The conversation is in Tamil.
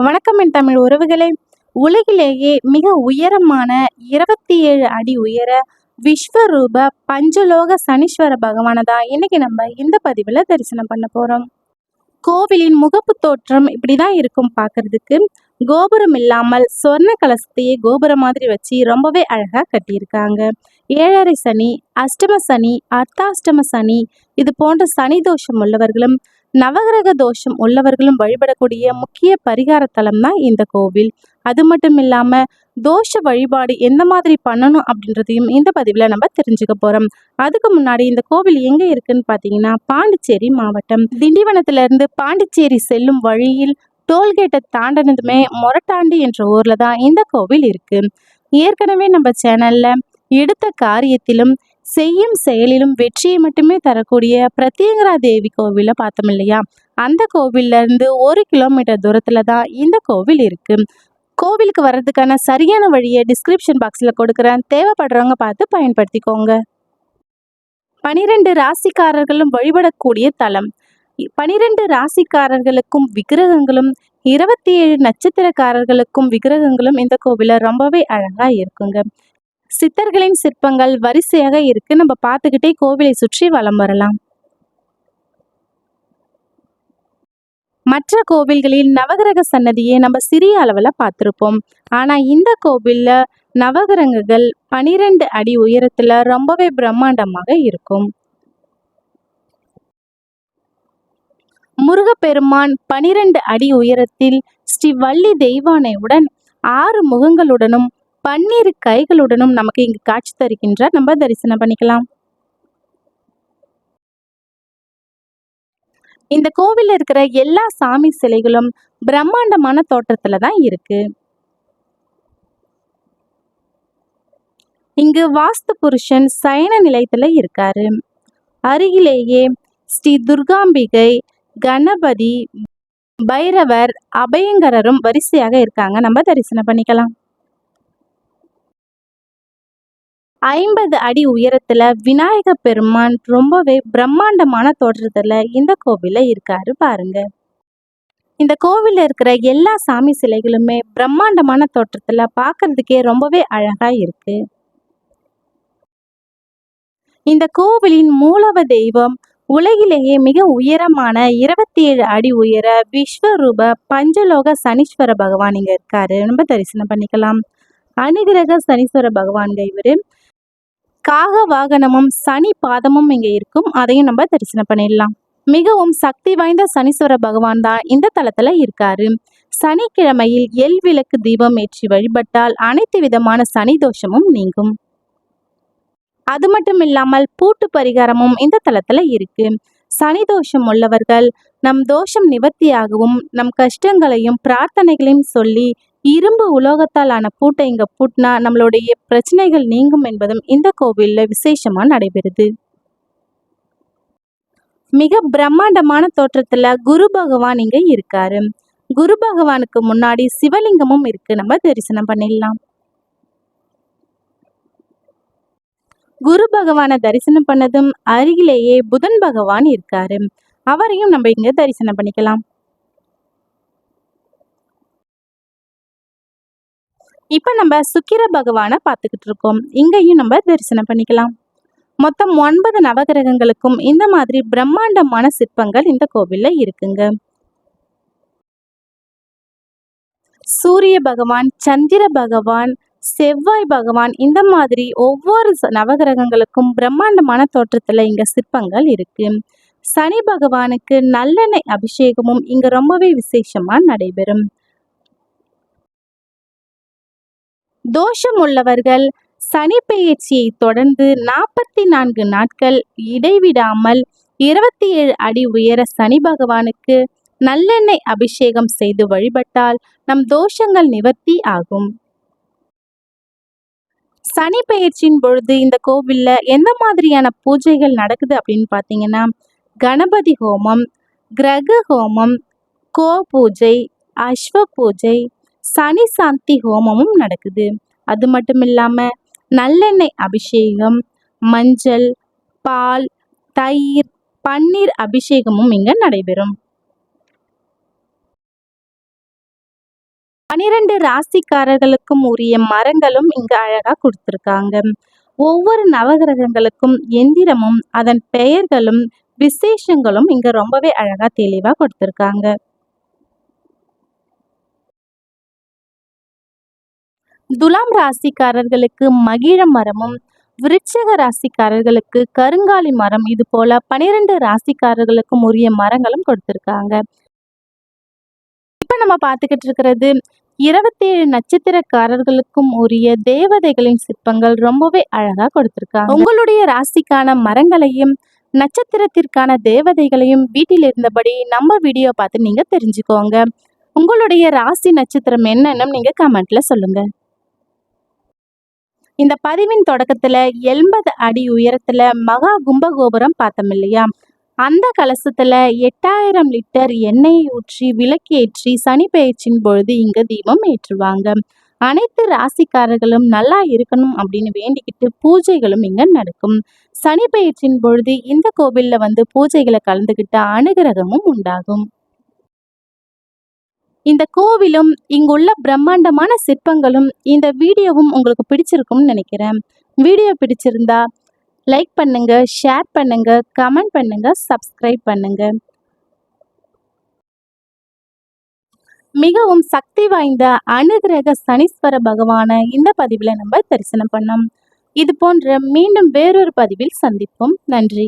வணக்கம் என் தமிழ் உறவுகளே. உலகிலேயே மிக உயரமான இருபத்தி ஏழு அடி உயர விஸ்வரூப பஞ்சலோக சனீஸ்வர பகவானை தான் இன்னைக்கு நம்ம இந்த பதிவில் தரிசனம் பண்ண போகிறோம் கோவிலின் முகப்பு தோற்றம் இப்படி தான் இருக்கும் பார்க்கறதுக்கு. கோபுரம் இல்லாமல் சொர்ண கலசத்தையே கோபுரம் மாதிரி வச்சு ரொம்பவே அழகாக கட்டியிருக்காங்க. ஏழரை சனி அஷ்டம சனி அர்த்தாஷ்டம சனி இது போன்ற சனி தோஷம் உள்ளவர்களும் நவகிரக தோஷம் உள்ளவர்களும் வழிபடக்கூடிய முக்கிய பரிகார தலம் தான் இந்த கோவில். அது மட்டும் இல்லாமல் தோஷ வழிபாடு எந்த மாதிரி பண்ணணும் அப்படின்றதையும் இந்த பதிவில் நம்ம தெரிஞ்சுக்க போகிறோம் அதுக்கு முன்னாடி இந்த கோவில் எங்கே இருக்குன்னு பார்த்தீங்கன்னா பாண்டிச்சேரி மாவட்டம். திண்டிவனத்திலிருந்து பாண்டிச்சேரி செல்லும் வழியில் டோல்கேட்டை தாண்டினதுமே மொரட்டாண்டி என்ற ஊரில் தான் இந்த கோவில் இருக்குது ஏற்கனவே நம்ம சேனலில் எடுத்த காரியத்திலும் செய்யும் செயலிலும் வெற்றியை மட்டுமே தரக்கூடிய பிரத்யங்கரா தேவி கோவிலை பார்த்தோம் இல்லையா? அந்த கோவில்ல ஒரு கிலோமீட்டர் தூரத்தில் தான் இந்த கோவில் இருக்குது கோவிலுக்கு வர்றதுக்கான சரியான வழியை டிஸ்கிரிப்ஷன் பாக்ஸில் கொடுக்குறேன். தேவைப்படுறவங்க பார்த்து பயன்படுத்திக்கோங்க. பனிரெண்டு ராசிக்காரர்களும் வழிபடக்கூடிய தலம். பனிரெண்டு ராசிக்காரர்களுக்கும் விக்கிரகங்களும் இருபத்தி ஏழு நட்சத்திரக்காரர்களுக்கும் விக்கிரகங்களும் இந்த கோவிலில் ரொம்பவே அழகாக இருக்குங்க. சித்தர்களின் சிற்பங்கள் வரிசையாக இருக்கு. நம்ம பார்த்துக்கிட்டே கோவிலை சுற்றி வலம் வரலாம். மற்ற கோவில்களில் நவகிரக சன்னதியை நம்ம சிறிய அளவில் பார்த்துருப்போம். ஆனால் இந்த கோவிலில் நவகிரகங்கள் பனிரெண்டு அடி உயரத்தில் ரொம்பவே பிரம்மாண்டமாக இருக்கும். முருகப்பெருமான் பனிரெண்டு அடி உயரத்தில் ஸ்ரீ வள்ளி தெய்வானையுடன் ஆறு முகங்களுடனும் பன்னிரு கைகளுடனும் நமக்கு இங்கு காட்சி தருகின்றார் நம்ம தரிசனம் பண்ணிக்கலாம். இந்த கோவில்ல இருக்கிற எல்லா சாமி சிலைகளும் பிரம்மாண்டமான தோற்றத்துல தான் இருக்கு. இங்கு வாஸ்து புருஷன் சயன நிலையத்துல இருக்காரு. அருகிலேயே ஸ்ரீ துர்காம்பிகை கணபதி பைரவர் அபயங்கரரும் வரிசையாக இருக்காங்க. நம்ம தரிசனம் பண்ணிக்கலாம். ஐம்பது அடி உயரத்துல விநாயக பெருமான் ரொம்பவே பிரம்மாண்டமான தோற்றத்துல இந்த கோவில இருக்காரு பாருங்க. இந்த கோவில இருக்கிற எல்லா சாமி சிலைகளுமே பிரம்மாண்டமான தோற்றத்துல பார்க்கறதுக்கே ரொம்பவே அழகா இருக்கு. இந்த கோவிலின் மூலவ தெய்வம் உலகிலேயே மிக உயரமான இருபத்தி ஏழு அடி உயர விஸ்வரூப பஞ்சலோக சனீஸ்வர பகவான் இங்க இருக்காரு. நம்ம தரிசனம் பண்ணிக்கலாம். அனுகிரக சனீஸ்வர பகவான் இவரு. காக வாகனமும் சனி பாதமும் இங்கே இருக்கும். அதையும் நம்ம தரிசனம் பண்ணிடலாம். மிகவும் சக்தி வாய்ந்த சனீஸ்வர பகவான் தான் இந்த தளத்துல இருக்காரு. சனிக்கிழமையில் எல் விளக்கு தீபம் ஏற்றி வழிபட்டால் அனைத்து விதமான சனி தோஷமும் நீங்கும். அது மட்டும் இல்லாமல் பூட்டு பரிகாரமும் இந்த தளத்துல இருக்கு. சனி தோஷம் உள்ளவர்கள் நம் தோஷம் நிவர்த்தியாகவும் நம் கஷ்டங்களையும் பிரார்த்தனைகளையும் சொல்லி இரும்பு உலோகத்தால் ஆன பூட்டை இங்க பூட்டினா நம்மளுடைய பிரச்சனைகள் நீங்கும் என்பதும் இந்த கோவிலில் விசேஷமா நடைபெறுது. மிக பிரம்மாண்டமான தோற்றத்துல குரு பகவான் இங்க இருக்காரு. குரு பகவானுக்கு முன்னாடி சிவலிங்கமும் இருக்கு. நம்ம தரிசனம் பண்ணிடலாம். குரு பகவானை தரிசனம் பண்ணதும் அருகிலேயே புதன் பகவான் இருக்காரு. அவரையும் நம்ம இங்க தரிசனம் பண்ணிக்கலாம். இப்போ நம்ம சுக்கிர பகவானை பார்த்துக்கிட்டு இருக்கோம். இங்கேயும் நம்ம தரிசனம் பண்ணிக்கலாம். மொத்தம் ஒன்பது நவகிரகங்களுக்கும் இந்த மாதிரி பிரம்மாண்டமான சிற்பங்கள் இந்த கோவிலில் இருக்குங்க. சூரிய பகவான் சந்திர பகவான் செவ்வாய் பகவான் இந்த மாதிரி ஒவ்வொரு நவகிரகங்களுக்கும் பிரம்மாண்டமான தோற்றத்தில் இங்கே சிற்பங்கள் இருக்கு. சனி பகவானுக்கு நல்லெண்ணெய் அபிஷேகமும் இங்கே ரொம்பவே விசேஷமாக நடைபெறும். தோஷம் உள்ளவர்கள் சனி பெயர்ச்சியை தொடர்ந்து நாற்பத்தி நான்கு நாட்கள் இடைவிடாமல் இருபத்தி ஏழு அடி உயர சனி பகவானுக்கு நல்லெண்ணெய் அபிஷேகம் செய்து வழிபட்டால் நம் தோஷங்கள் நிவர்த்தி ஆகும். சனி பெயர்ச்சியின் பொழுது இந்த கோவில்ல எந்த மாதிரியான பூஜைகள் நடக்குது அப்படின்னு பார்த்தீங்கன்னா கணபதி ஹோமம் கிரக ஹோமம் கோ பூஜை அஸ்வ பூஜை சனி சாந்தி ஹோமமும் நடக்குது. அது மட்டும் இல்லாமல் நல்லெண்ணெய் அபிஷேகம் மஞ்சள் பால் தயிர் பன்னீர் அபிஷேகமும் இங்கே நடைபெறும். பனிரெண்டு ராசிக்காரர்களுக்கும் உரிய மரங்களும் இங்க அழகா கொடுத்துருக்காங்க. ஒவ்வொரு நவகிரகங்களுக்கும் எந்திரமும் அதன் பெயர்களும் விசேஷங்களும் இங்க ரொம்பவே அழகா தெளிவா கொடுத்துருக்காங்க. துலாம் ராசிக்காரர்களுக்கு மகிழ மரமும் விருட்சக ராசிக்காரர்களுக்கு கருங்காலி மரம் இது போல பனிரெண்டு ராசிக்காரர்களுக்கும் உரிய மரங்களும் கொடுத்துருக்காங்க. இப்ப நம்ம பார்த்துக்கிட்டு இருக்கிறது இருபத்தேழு நட்சத்திரக்காரர்களுக்கும் உரிய தேவதைகளின் சிற்பங்கள் ரொம்பவே அழகா கொடுத்திருக்காங்க. உங்களுடைய ராசிக்கான மரங்களையும் நட்சத்திரத்திற்கான தேவதைகளையும் வீட்டில் இருந்தபடி நம்ம வீடியோ பார்த்து நீங்க தெரிஞ்சுக்கோங்க. உங்களுடைய ராசி நட்சத்திரம் என்னன்னு நீங்க கமெண்ட்ல சொல்லுங்க. இந்த பதிவின் தொடக்கத்துல எண்பது அடி உயரத்துல மகா கும்பகோபுரம் பார்த்தோம் இல்லையா? அந்த கலசத்துல எட்டாயிரம் லிட்டர் எண்ணெயை ஊற்றி விளக்கேற்றி சனி பயிற்சியின் பொழுது இங்க தீபம் ஏற்றுவாங்க. அனைத்து ராசிக்காரர்களும் நல்லா இருக்கணும் அப்படின்னு வேண்டிக்கிட்டு பூஜைகளும் இங்க நடக்கும். சனி பயிற்சியின் பொழுது இந்த கோவில்ல வந்து பூஜைகளை கலந்துக்கிட்ட அனுகிரகமும் உண்டாகும். இந்த கோவிலும் இங்குள்ள பிரம்மாண்டமான சிற்பங்களும் இந்த வீடியோவும் உங்களுக்கு பிடிச்சிருக்கும்னு நினைக்கிறேன். வீடியோ பிடிச்சிருந்தா லைக் பண்ணுங்க ஷேர் பண்ணுங்க கமெண்ட் பண்ணுங்க சப்ஸ்கிரைப் பண்ணுங்க. மிகவும் சக்தி வாய்ந்த அனுகிரக சனீஸ்வர பகவானை இந்த பதிவில் நம்ம தரிசனம் பண்ணோம். இது போன்ற மீண்டும் வேறொரு பதிவில் சந்திப்போம். நன்றி.